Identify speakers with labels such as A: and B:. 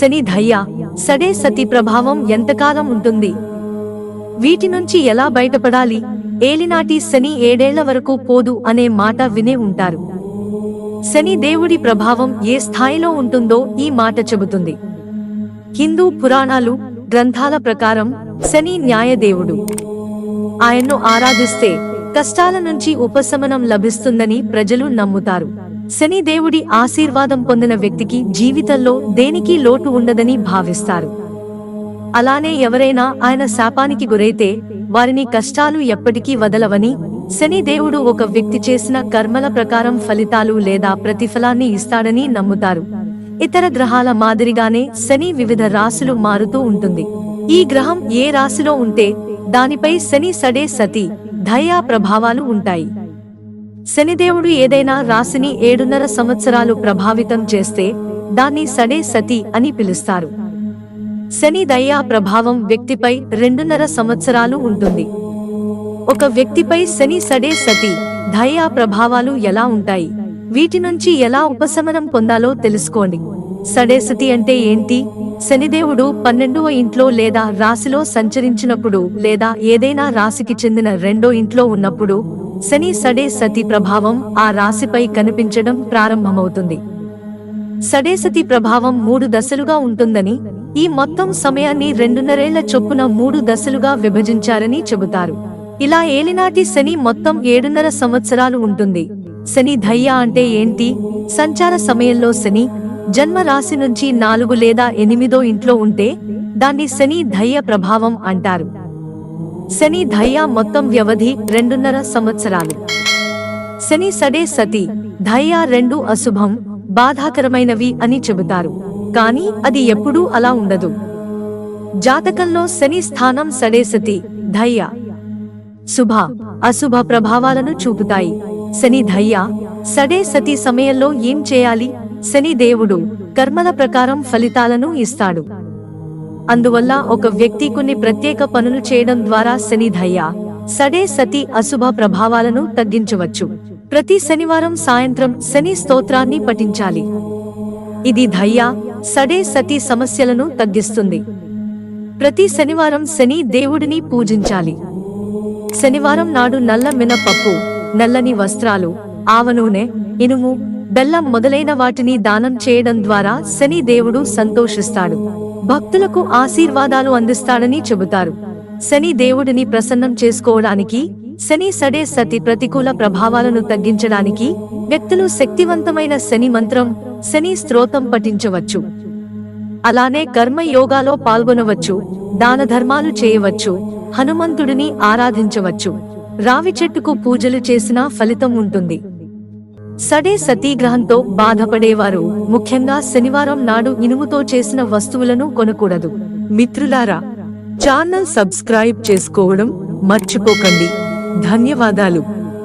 A: శని ధయ్య సడే సతి ప్రభావం ఎంతకాలం ఉంటుంది? వీటి నుంచి ఎలా బయటపడాలి? ఏలినాటి శని ఏడేళ్ళ వరకు పోదు అనే మాట వినే ఉంటారు. శని దేవుడి ప్రభావం ఏ స్థాయిలో ఉంటుందో ఈ మాట చెబుతుంది. హిందూ పురాణాలు గ్రంథాల ప్రకారం శని న్యాయదేవుడు. ఆయన్ను ఆరాధిస్తే కష్టాల నుంచి ఉపశమనం లభిస్తుందని ప్రజలు నమ్ముతారు. శని దేవుడి ఆశీర్వాదం పొందిన వ్యక్తికి జీవితంలో దేనికి లోటు ఉండదని భావిస్తారు. అలానే ఎవరైనా ఆయన శాపానికి గురైతే వారిని కష్టాలు ఎప్పటికీ వదలవని శని దేవుడు ఒక వ్యక్తి చేసిన కర్మల ప్రకారం ఫలితాలు లేదా ప్రతిఫలాన్ని ఇస్తాడని నమ్ముతారు. ఇతర గ్రహాల మాదిరిగానే శని వివిధ రాశులు మారుతూ ఉంటుంది. ఈ గ్రహం ఏ రాశిలో ఉంటే దానిపై శని సడే సతి దయా ప్రభావాలు ఉంటాయి. శనిదేవుడు ఏదైనా రాశిని ఏడున్నర సంవత్సరాలు ప్రభావితం చేస్తే దాన్ని సడే సతి అని పిలుస్తారు. శని దయా ప్రభావం వ్యక్తిపై రెండున్నర సంవత్సరాలు ఉంటుంది. ఒక వ్యక్తిపై శని సడే సతి దయా ప్రభావాలు ఎలా ఉంటాయి? వీటి నుంచి ఎలా ఉపశమనం పొందాలో తెలుసుకోండి. సడేసతి అంటే ఏంటి? శనిదేవుడు పన్నెండవ ఇంట్లో లేదా రాశిలో సంచరించినప్పుడు లేదా ఏదైనా రాశికి చెందిన రెండో ఇంట్లో ఉన్నప్పుడు శని సడే సతి ప్రభావం ఆ రాశిపై కనిపించడం ప్రారంభమవుతుంది. సడేసతి ప్రభావం మూడు దశలుగా ఉంటుందని ఈ మొత్తం సమయాన్ని రెండున్నరేళ్ళ చొప్పున మూడు దశలుగా విభజించారని చెబుతారు. ఇలా ఏలినాటి శని మొత్తం ఏడున్నర సంవత్సరాలు ఉంటుంది. శని ధయ్య అంటే ఏంటి? సంచార సమయంలో శని జన్మ రాశి నుంచి నాలుగు లేదా ఎనిమిదో ఇంట్లో ఉంటే దాన్ని శని ధయ్య ప్రభావం అంటారు. శని ధయ్య మొత్తం వ్యవధి రెండున్నర సంవత్సరాలు. శని సడే సతి ధయ్య రెండు అశుభం బాధాకరమైనవి అని చెబుతారు. కానీ అది ఎప్పుడూ అలా ఉండదు. జాతకంలో శని స్థానం సడే సతి ధయ్య శుభ అశుభ ప్రభావాలను చూపుతాయి. శని ధయ్య సడే సతి సమయంలో ఏం చేయాలి? శని దేవుడు కర్మల ప్రకారం ఫలితాలను ఇస్తాడు. అందువల్ల ఒక వ్యక్తి కొన్ని ప్రత్యేక పనులు చేయడం ద్వారా శనిధయ్య సడే సతి అశుభ ప్రభావాలను తగ్గించవచ్చు. ప్రతి శనివారం సాయంత్రం శని స్తోత్రాన్ని పఠించాలి. ఇది ధయ్య సడే సతి సమస్యలను తగ్గిస్తుంది. ప్రతి శనివారం శని దేవుడిని పూజించాలి. శనివారం నాడు నల్ల మినపప్పు నల్లని వస్త్రాలు ఆవ నూనె ఇనుము బెల్లం మొదలైన వాటిని దానం చేయడం ద్వారా శని దేవుడు సంతోషిస్తాడు. భక్తులకు ఆశీర్వాదాలు అందిస్తాడని చెబుతారు. శని దేవుడిని ప్రసన్నం చేసుకోవడానికి శని సడే సతి ప్రతికూల ప్రభావాలను తగ్గించడానికి వ్యక్తులు శక్తివంతమైన శని మంత్రం శని స్తోత్రం పఠించవచ్చు. అలానే కర్మ యోగాలో పాల్గొనవచ్చు దాన ధర్మాలు చేయవచ్చు హనుమంతుడిని ఆరాధించవచ్చు. రావి చెట్టుకు పూజలు చేసినా ఫలితం ఉంటుంది. సడే సతీగ్రహంతో బాధపడేవారు. ముఖ్యంగా శనివారం నాడు ఇనుముతో చేసిన వస్తువులను కొనకూడదు. మిత్రులారా ఛానల్ సబ్స్క్రైబ్ చేసుకోవడం మర్చిపోకండి. ధన్యవాదాలు.